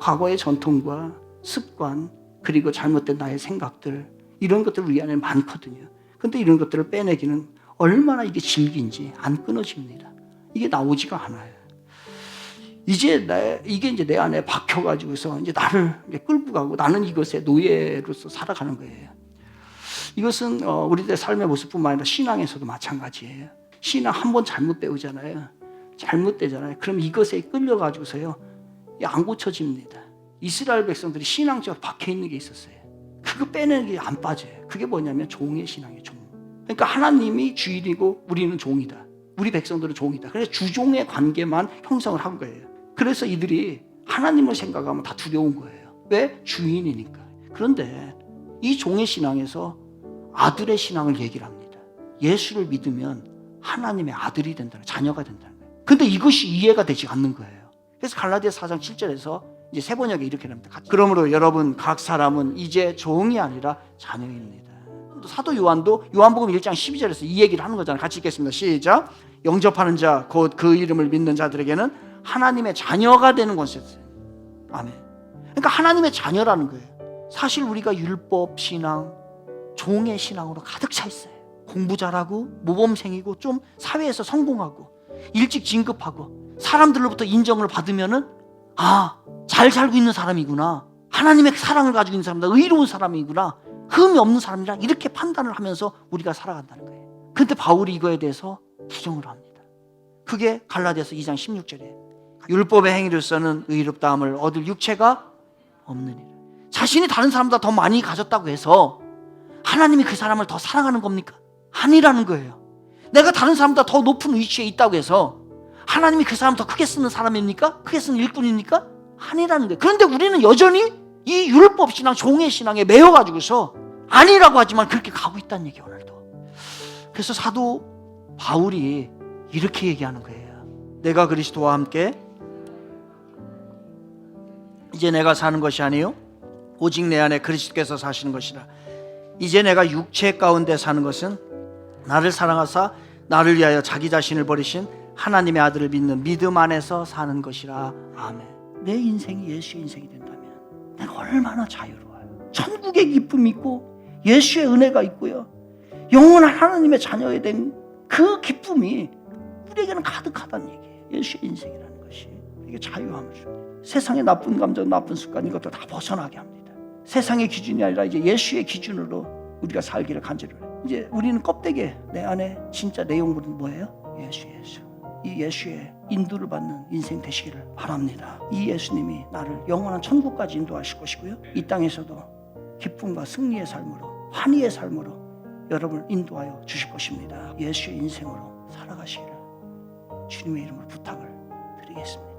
과거의 전통과 습관 그리고 잘못된 나의 생각들 이런 것들 우리 안에 많거든요. 근데 이런 것들을 빼내기는 얼마나 이게 질긴지 안 끊어집니다. 이게 나오지가 않아요. 이제 내, 이게 이제 내 안에 박혀가지고서 이제 나를 끌고 가고 나는 이것의 노예로서 살아가는 거예요. 이것은 어, 우리들의 삶의 모습뿐만 아니라 신앙에서도 마찬가지예요. 신앙 한 번 잘못 배우잖아요. 잘못되잖아요. 그럼 이것에 끌려가지고서요. 안 고쳐집니다. 이스라엘 백성들이 신앙적으로 박혀 있는 게 있었어요. 그거 빼내는 게 안 빠져요. 그게 뭐냐면 종의 신앙이에요. 종. 그러니까 하나님이 주인이고 우리는 종이다. 우리 백성들은 종이다. 그래서 주종의 관계만 형성을 한 거예요. 그래서 이들이 하나님을 생각하면 다 두려운 거예요. 왜? 주인이니까. 그런데 이 종의 신앙에서 아들의 신앙을 얘기를 합니다. 예수를 믿으면 하나님의 아들이 된다는 자녀가 된다는 거예요. 근데 이것이 이해가 되지 않는 거예요. 그래서 갈라디아 4장 7절에서 이제 세 번역에 이렇게 합니다. 그러므로 여러분 각 사람은 이제 종이 아니라 자녀입니다. 또 사도 요한도 요한복음 1장 12절에서 이 얘기를 하는 거잖아요. 같이 읽겠습니다. 시작. 영접하는 자, 곧 그 이름을 믿는 자들에게는 하나님의 자녀가 되는 것이었어요. 아멘. 그러니까 하나님의 자녀라는 거예요. 사실 우리가 율법 신앙, 종의 신앙으로 가득 차 있어요. 공부 잘하고 모범생이고 좀 사회에서 성공하고 일찍 진급하고 사람들로부터 인정을 받으면은 아, 잘 살고 있는 사람이구나. 하나님의 사랑을 가지고 있는 사람이다. 의로운 사람이구나. 흠이 없는 사람이라 이렇게 판단을 하면서 우리가 살아간다는 거예요. 근데 바울이 이거에 대해서 부정을 합니다. 그게 갈라디아서 2장 16절에 율법의 행위로서는 의롭다함을 얻을 육체가 없느니라. 자신이 다른 사람보다 더 많이 가졌다고 해서 하나님이 그 사람을 더 사랑하는 겁니까? 아니라는 거예요. 내가 다른 사람보다 더 높은 위치에 있다고 해서 하나님이 그 사람 더 크게 쓰는 사람입니까? 크게 쓰는 일꾼입니까? 아니라는 거예요. 그런데 우리는 여전히 이 율법 신앙, 종의 신앙에 매여 가지고서 아니라고 하지만 그렇게 가고 있다는 얘기 오늘도. 그래서 사도 바울이 이렇게 얘기하는 거예요. 내가 그리스도와 함께 이제 내가 사는 것이 아니요 오직 내 안에 그리스도께서 사시는 것이라. 이제 내가 육체 가운데 사는 것은 나를 사랑하사 나를 위하여 자기 자신을 버리신 하나님의 아들을 믿는 믿음 안에서 사는 것이라. 아멘. 내 인생이 예수의 인생이 된다면 내가 얼마나 자유로워요. 천국의 기쁨이 있고 예수의 은혜가 있고요. 영원한 하나님의 자녀에 된 그 기쁨이 우리에게는 가득하다는 얘기예요. 예수의 인생이라는 것이 이게 자유함을 줍니다. 세상의 나쁜 감정, 나쁜 습관 이것도 다 벗어나게 합니다. 세상의 기준이 아니라 이제 예수의 기준으로 우리가 살기를 간절히 해요. 이제 우리는 껍데기에 내 안에 진짜 내용물은 뭐예요? 예수, 예수. 이 예수의 인도를 받는 인생 되시기를 바랍니다. 이 예수님이 나를 영원한 천국까지 인도하실 것이고요. 이 땅에서도 기쁨과 승리의 삶으로 환희의 삶으로 여러분을 인도하여 주실 것입니다. 예수의 인생으로 살아가시기를 주님의 이름으로 부탁을 드리겠습니다.